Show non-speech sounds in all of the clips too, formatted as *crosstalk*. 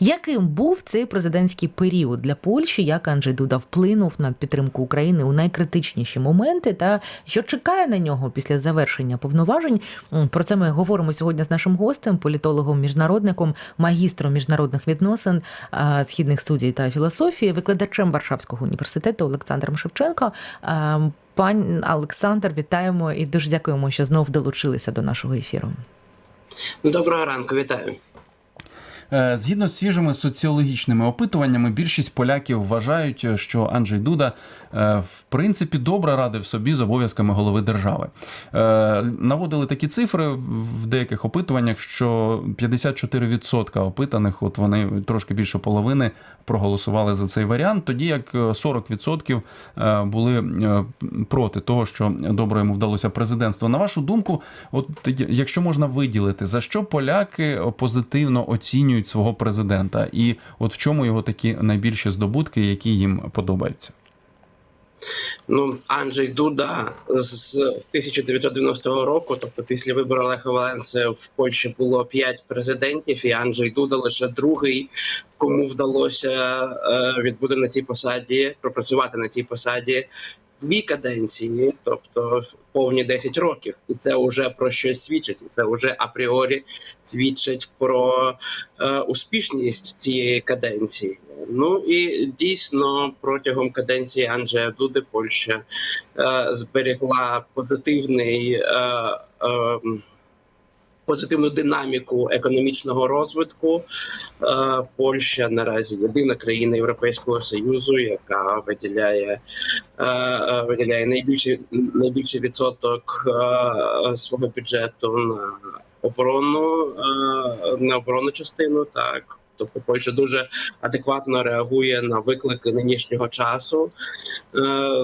Яким був цей президентський період для Польщі? Як Анджей Дуда вплинув на підтримку України у найкритичніші моменти? Та що чекає на нього після завершення повноважень? Про це ми говоримо сьогодні з нашим гостем, політологом, міжнародником, магістром міжнародних відносин, східних студій та філософії, викладачем Варшавського університету Олександром Шевченко. Пан Олександр, вітаємо і дуже дякуємо, що знов долучилися до нашого ефіру. Доброго ранку, вітаю. Е, Згідно з свіжими соціологічними опитуваннями, більшість поляків вважають, що Анджей Дуда е, в принципі добре радив собі з обов'язками голови держави. Е, Наводили такі цифри в деяких опитуваннях, що 54% опитаних, от вони трошки більше половини проголосували за цей варіант, тоді як е, 40% е, були е, проти того, що добре йому вдалося президентство. На вашу думку, от якщо можна виділити, за що поляки позитивно оцінюють свого президента, і от в чому його такі найбільші здобутки, які їм подобаються? Ну, Анджей Дуда з 1990 року, тобто після вибору Леха Валенси в Польщі було п'ять президентів, і Анджей Дуда лише другий, кому вдалося е, відбути на цій посаді, пропрацювати на цій посаді дві каденції, тобто повні 10 років, і це вже про щось свідчить. І Це вже апріорі свідчить про е, успішність цієї каденції. Ну і дійсно протягом каденції Анджея Дуди Польща е, зберегла позитивний. Е, е, Позитивну динаміку економічного розвитку Е, Польща наразі єдина країна Європейського союзу, яка виділяє е, е, виділяє найбільший найбільший відсоток свого бюджету на оборону на оборонну частину. Так тобто Польща дуже адекватно реагує на виклики нинішнього часу.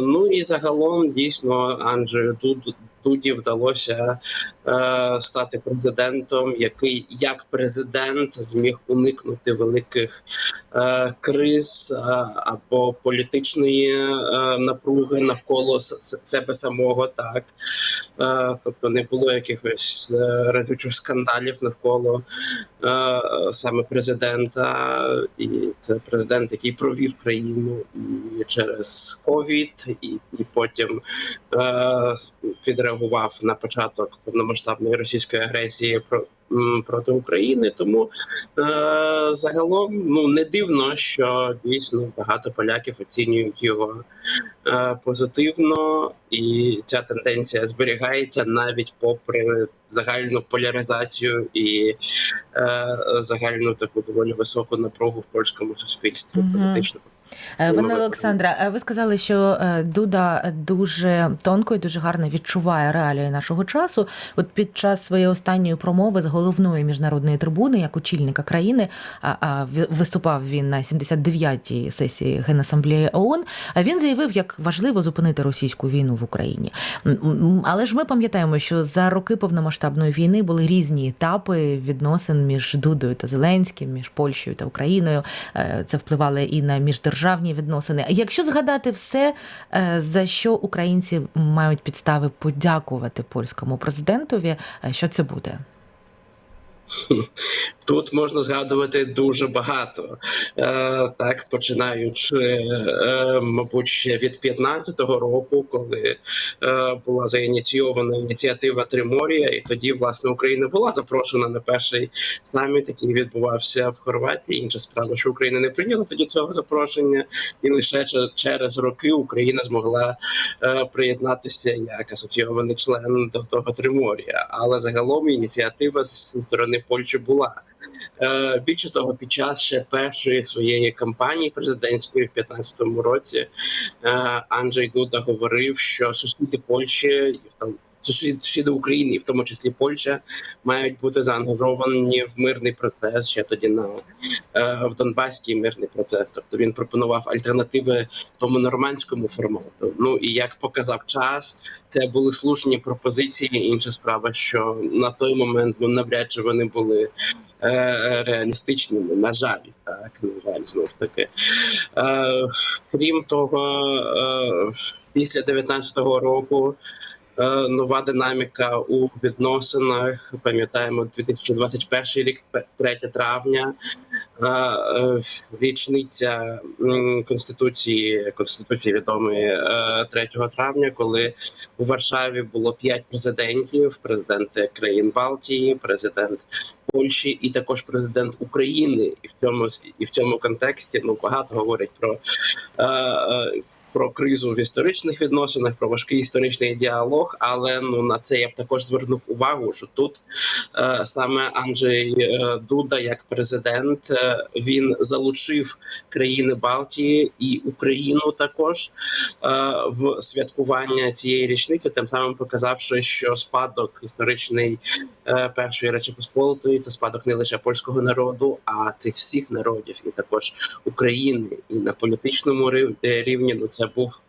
Ну і загалом дійсно Анджею Дуд- Дуді вдалося е, стати президентом, який як президент зміг уникнути великих е, криз е, або політичної е, напруги навколо себе самого. Так е, тобто не було якихось е, разючих скандалів навколо саме президента, і це президент, який провів країну і через ковід, і, і потім е, відреагував на початок повномасштабної російської агресії Проти України, тому е, загалом ну не дивно, що дійсно багато поляків оцінюють його е, позитивно, і ця тенденція зберігається навіть попри загальну поляризацію і е, загальну таку доволі високу напругу в польському суспільстві Мгм. політичному. Е, Пане Ну, Олександра, е, ви сказали, що е, Дуда дуже тонко і дуже гарно відчуває реалії нашого часу. От під час своєї останньої промови з головної міжнародної трибуни, як очільника країни, а, виступав він на 79-й сесії Генасамблеї ООН. Він заявив, як важливо зупинити російську війну в Україні. Але ж ми пам'ятаємо, що за роки повномасштабної війни були різні етапи відносин між Дудою та Зеленським, між Польщею та Україною. Це впливало і на міждержавні відносини. Якщо згадати все, е, за що українці мають підстави подякувати польському президентові, е, що це буде? *laughs* Тут можна згадувати дуже багато, е, так починаючи, е, мабуть, ще від 15-го року, коли е, була заініційована ініціатива Триморія, і тоді власне Україна була запрошена на перший саміт, який відбувався в Хорватії. Інша справа, що Україна не прийняла тоді цього запрошення, і лише через роки Україна змогла е, приєднатися як асоційований член до того Триморія. Але загалом ініціатива з сторони Польщі була. Е, Більше того, під час ще першої своєї кампанії президентської в 2015 році е, Анджей Дуда говорив, що сусіди Польщі там сусіди, України, в тому числі Польща, мають бути заангажовані в мирний процес ще тоді на е, в Донбаський мирний процес. Тобто він пропонував альтернативи тому нормандському формату. Ну і як показав час, це були слушні пропозиції. Інша справа, що на той момент ну навряд чи вони були е, реалістичними. На жаль, так на жаль, знов таки. Е, крім того, е, після 19-го року нова динаміка у відносинах. Пам'ятаємо 2021 рік, 3 травня, е, е, річниця конституції конституції відомої е, 3 травня, коли у Варшаві було п'ять президентів: президенти країн Балтії, президент Польщі і також президент України. І в цьому і в цьому контексті ну багато говорять про, е, е, про кризу в історичних відносинах, про важкий історичний діалог. Але ну на це я б також звернув увагу, що тут е, саме Анджей е, Дуда, як президент, е, він залучив країни Балтії і Україну також е, в святкування цієї річниці, тим самим показавши, що спадок історичний е, першої речі Посполитої це спадок не лише польського народу, а цих всіх народів, і також України. І на політичному е, рівні ну це був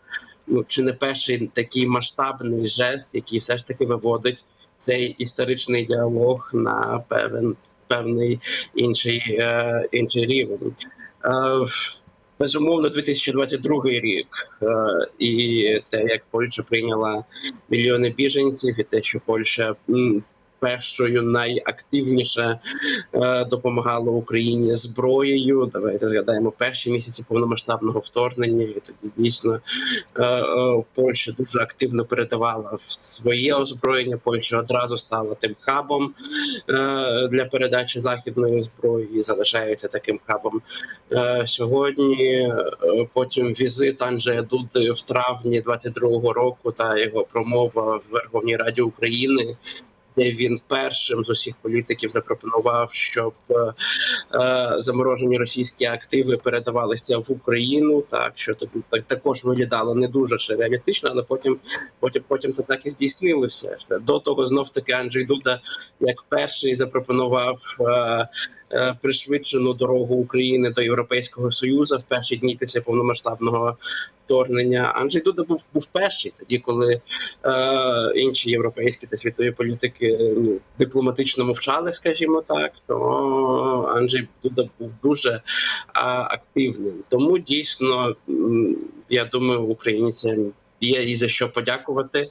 ну чи не перший такий масштабний жест, який все ж таки виводить цей історичний діалог на певен певний інший, е, інший рівень. Е, Безумовно, 2022 рік е, і те, як Польща прийняла мільйони біженців, і те, що Польща першою найактивніше е, допомагала Україні зброєю. Давайте згадаємо перші місяці повномасштабного вторгнення. І тоді дійсно е, е, Польща дуже активно передавала своє озброєння. Польща одразу стала тим хабом е, для передачі західної зброї і залишається таким хабом е, сьогодні. Е, Потім візит Анджея Дуди в травні 22-го року та його промова в Верховній Раді України. Де він першим з усіх політиків запропонував, щоб е, е, заморожені російські активи передавалися в Україну, так що так, так також виглядало не дуже ще реалістично, але потім, потім, потім це так і здійснилося. До того знов таки Анджей Дуда як перший запропонував. Е, е, Пришвидшену дорогу України до Європейського Союзу в перші дні після повномасштабного вторгнення. Анджей Дуда був був перший, тоді коли е, інші європейські та світові політики е, ну, дипломатично мовчали, скажімо так, то Анджей Дуда був дуже а, активним. Тому дійсно, я думаю, українцям є і за що подякувати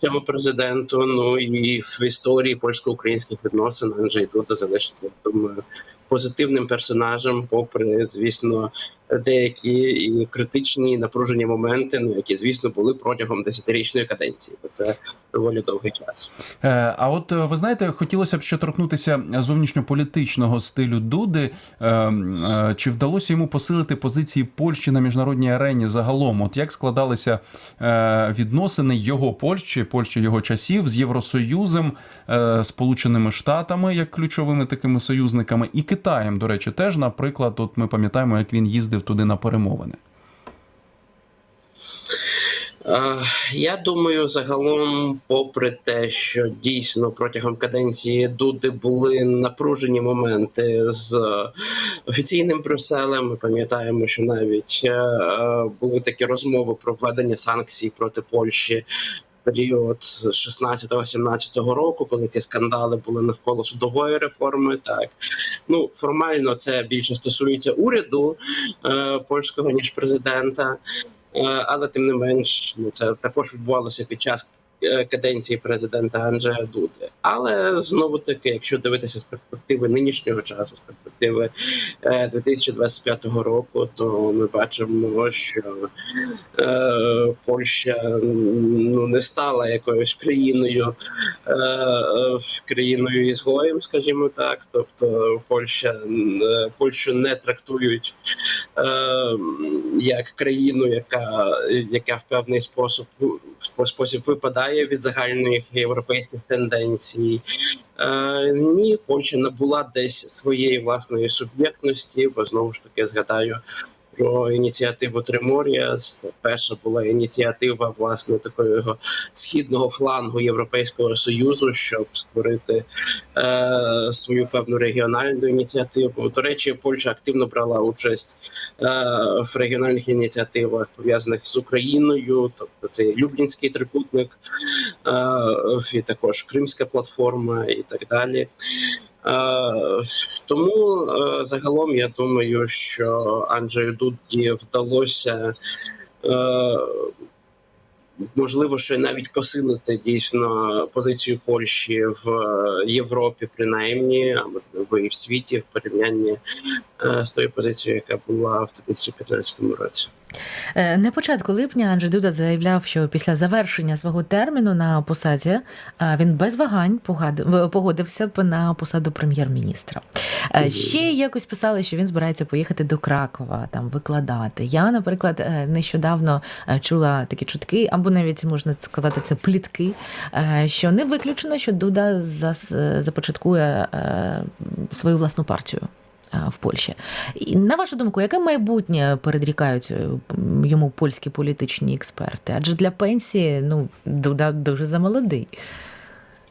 цьому президенту. Ну і в історії польсько-українських відносин Анджей Дуда залишиться, думаю, позитивним персонажем, попри, звісно, деякі і критичні напружені моменти, ну які звісно були протягом десятирічної каденції, бо це доволі довгий час. Е, А от е, ви знаєте, хотілося б ще торкнутися зовнішньополітичного стилю Дуди. Е, Чи вдалося йому посилити позиції Польщі на міжнародній арені загалом? От як складалися відносини його Польщі, Польщі його часів з Євросоюзом, Сполученими Штатами як ключовими такими союзниками, і Китаєм, до речі, теж, наприклад, от ми пам'ятаємо, як він їздив туди на перемовини. Е, Я думаю, загалом, попри те, що дійсно протягом каденції Дуди були напружені моменти з офіційним Брюсселем. Ми пам'ятаємо, що навіть е, е, були такі розмови про введення санкцій проти Польщі. в Період 16-17 року, коли ці скандали були навколо судової реформи, так ну формально це більше стосується уряду е, польського ніж президента. Е, але тим не менш, ну це також відбувалося під час каденції президента Анджея Дуди. Але знову таки, якщо дивитися з перспективи нинішнього часу, з перспективи е, 2025 року, то ми бачимо, що е, Польща ну не стала якоюсь країною е, е, країною ізгоєм, скажімо так. Тобто Польща е, Польщу не трактують е, як країну, яка, яка в певний спосіб спосіб випадає від загальних європейських тенденцій. Е, ні, Польща набула десь своєї власної суб'єктності, бо знову ж таки згадаю. Про ініціативу Тримор'я перша була ініціатива власне такого східного флангу Європейського союзу, щоб створити е, свою певну регіональну ініціативу. До речі, Польща активно брала участь е, в регіональних ініціативах пов'язаних з Україною, тобто це Люблінський трикутник, е, і також Кримська платформа, і так далі. Е, Тому е, загалом я думаю, що Анджею Дудді вдалося е, можливо, що навіть посилити дійсно позицію Польщі в е, Європі, принаймні, а можливо і в світі в порівнянні е, з тою позицією, яка була в 2015 році. Е, На початку липня Анджей Дуда заявляв, що після завершення свого терміну на посаді він без вагань погодився б на посаду прем'єр-міністра. Ще якось писали, що він збирається поїхати до Кракова там викладати. Я, наприклад, нещодавно чула такі чутки, або навіть можна сказати, це плітки, е, що не виключено, що Дуда започаткує е, свою власну партію в Польщі. І на вашу думку, яке майбутнє передрікають е, йому польські політичні експерти? Адже для пенсії ну Дуда дуже замолодий.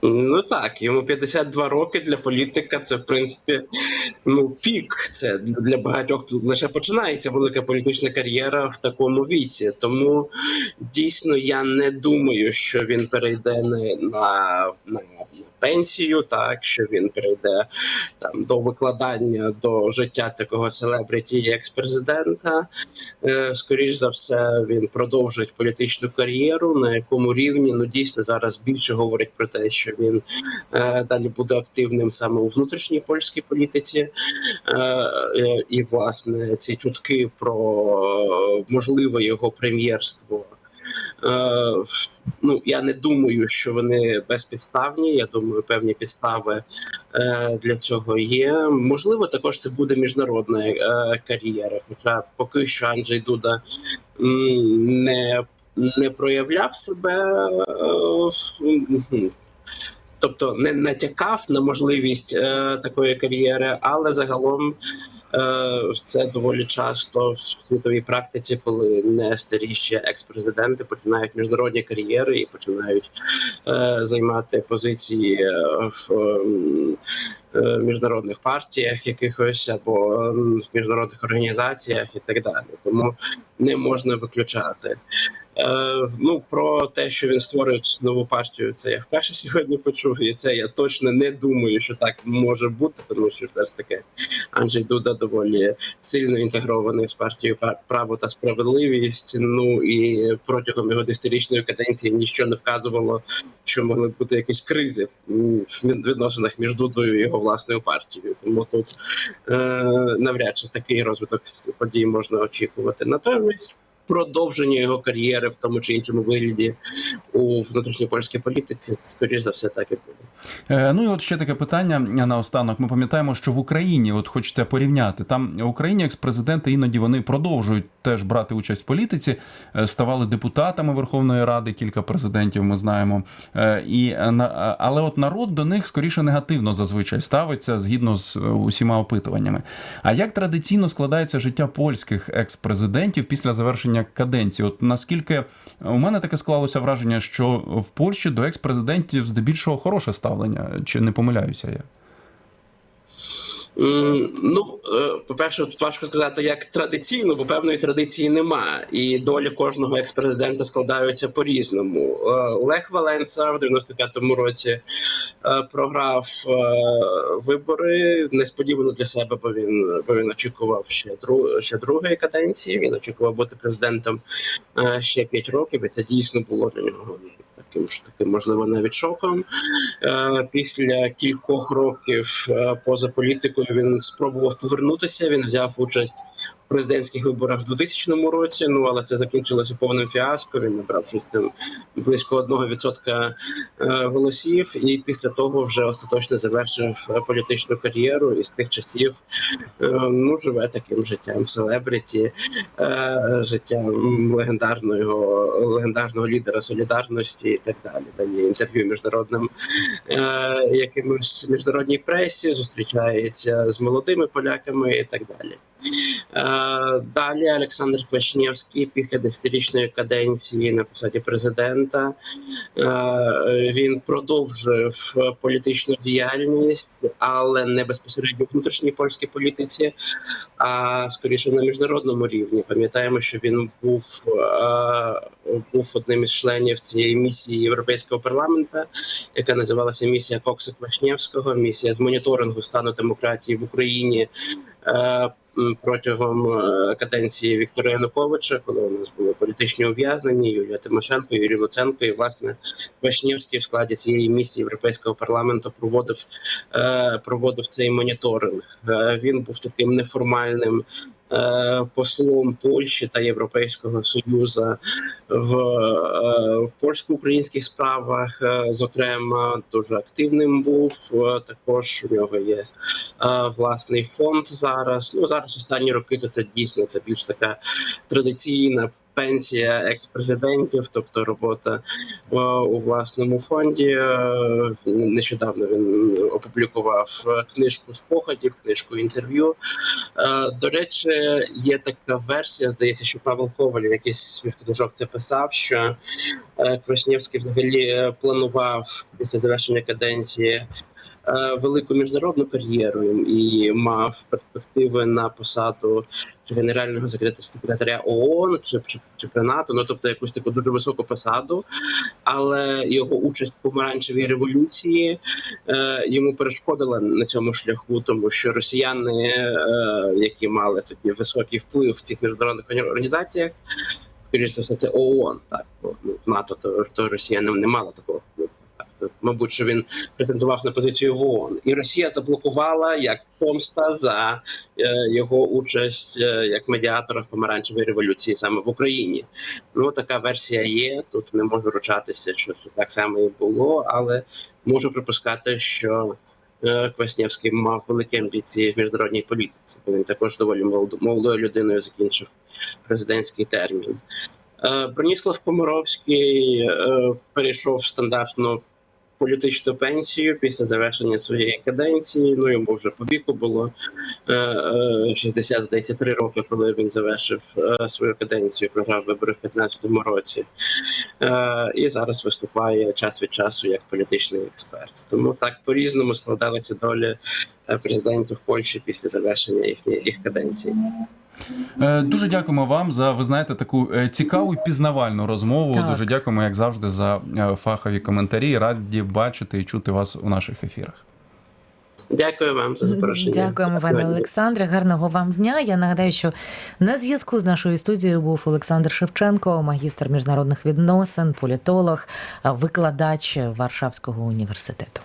Ну так, йому 52 роки для політика. Це в принципі ну пік. Це для багатьох лише починається велика політична кар'єра в такому віці. Тому дійсно я не думаю, що він перейде на, на, на пенсію, так що він перейде там до викладання до життя такого селебриті як екс-президента. Е, Скоріш за все, він продовжить політичну кар'єру, на якому рівні ну дійсно зараз більше говорить про те, що він е, далі буде активним саме у внутрішній польській політиці, е, і власне ці чутки про можливе його прем'єрство. Е, ну я не думаю, що вони безпідставні. Я думаю, певні підстави е, для цього є. Можливо, також це буде міжнародна е, кар'єра. Хоча поки що Анджей Дуда не, не проявляв себе. Тобто не натякав на можливість е, такої кар'єри, але загалом це доволі часто в світовій практиці, коли не старіші екс-президенти починають міжнародні кар'єри і починають е, займати позиції е, в ем, е, міжнародних партіях якихось або ем, в міжнародних організаціях і так далі. Тому не можна виключати. Е, ну про те, що він створить нову партію, це я вперше *laughs* сьогодні почув, і це я точно не думаю, що так може бути, тому що все ж таки Анджей Дуда доволі сильно інтегрований з партією право та справедливість. Ну і протягом його десятирічної каденції нічого не вказувало, що могли бути якісь кризи в відносинах між Дудою і його власною партією. Тому тут е, навряд чи такий розвиток подій можна очікувати. Натомість продовження його кар'єри в тому чи іншому вигляді у внутрішньопольській політиці, скоріш за все, так і буде. Е, Ну і от ще таке питання наостанок. Ми пам'ятаємо, що в Україні, от хочеться порівняти, там Україні екс-президенти іноді вони продовжують теж брати участь в політиці, е, ставали депутатами Верховної Ради, кілька президентів ми знаємо. Е, І на- але от народ до них скоріше негативно зазвичай ставиться згідно з усіма опитуваннями. А як традиційно складається життя польських екс-президентів після завершення каденції? От наскільки у мене таке склалося враження, що в Польщі до екс-президентів здебільшого хороше ставлення, чи не помиляюся я? Ну, е, по-перше, важко сказати, як традиційно, бо певної традиції немає. І долі кожного екс-президента складаються по-різному. Е, Лех Валенца в 95-му році е, програв вибори несподівано для себе, бо він, бо він очікував ще, дру, ще другої каденції. Він очікував бути президентом ще 5 років, і це дійсно було для нього ж таким, можливо, навіть шоком. Е, Після кількох років е, поза політикою він спробував повернутися. Він взяв участь президентських виборах в 2000 році. Ну але це закінчилося повним фіаско. Він набрав щось там близько 1% е, голосів, і після того вже остаточно завершив е, політичну кар'єру. І з тих часів е, ну живе таким життям селебриті, життям легендарного легендарного лідера солідарності і так далі. Дає інтерв'ю міжнародним якимось міжнародній пресі, зустрічається з молодими поляками і так далі. Е, Далі Олександр Квашнєвський після десятирічної каденції на посаді президента е, він продовжив політичну діяльність, але не безпосередньо в внутрішній польській політиці, а скоріше на міжнародному рівні. Пам'ятаємо, що він був, е, був одним із членів цієї місії Європейського парламенту, яка називалася місія Кокса Квашнєвського, місія з моніторингу стану демократії в Україні е, протягом е, каденції Віктора Януковича, коли у нас були політичні ув'язнені, Юлія Тимошенко, Юрій Луценко, і власне Вишнівський в складі цієї місії Європейського парламенту проводив е, проводив цей моніторинг. Е, Він був таким неформальним. Е, Послом Польщі та Європейського Союзу в е, польсько-українських справах, е, зокрема, дуже активним був. Також у нього є власний фонд зараз. Ну зараз останні роки то це дійсно це більш така традиційна. Пенсія екс-президентів, тобто робота е, у власному фонді. Е, Нещодавно він опублікував е, книжку спогадів, книжку інтерв'ю. До речі, є така версія, здається, що Павел Коваль, якийсь свій книжок це писав, що е, взагалі планував після завершення каденції велику міжнародну кар'єру і мав перспективи на посаду чи генерального секретаря ООН чи, чи, чи при НАТО, ну тобто якусь таку дуже високу посаду, але його участь в помаранчевій революції е, йому перешкодила на цьому шляху, тому що росіяни, е, які мали тоді високий вплив в цих міжнародних організаціях, скоріше за все, це ООН, так бо ну, в НАТО то, то росіяни не мали такого впливу. Так, то, мабуть, що він претендував на позицію в ООН, і Росія заблокувала як помста за е, його участь е, як медіатора в помаранчевій революції саме в Україні. Ну така версія є. Тут не можу ручатися, що це так само і було, але можу припускати, що е, Кваснєвський мав великі амбіції в міжнародній політиці, він також доволі молодо- молодою людиною закінчив президентський термін. Броніслав Комаровський перейшов в стандартну політичну пенсію після завершення своєї каденції. Ну йому вже по віку було е, е, 60, здається, 3 роки, коли він завершив е, свою каденцію, програв вибори в 2015 році. Е, І зараз виступає час від часу як політичний експерт. Тому так по-різному складалися долі е, президентів Польщі після завершення їхньої їх каденції. Е, Дуже дякуємо вам за ви знаєте таку е, цікаву і пізнавальну розмову. Так. Дуже дякуємо, як завжди, за е, фахові коментарі. Раді бачити і чути вас у наших ефірах. Дякую вам за запрошення. Дякуємо, пане Олександре. Гарного вам дня. Я нагадаю, що на зв'язку з нашою студією був Олександр Шевченко, магістр міжнародних відносин, політолог, викладач Варшавського університету.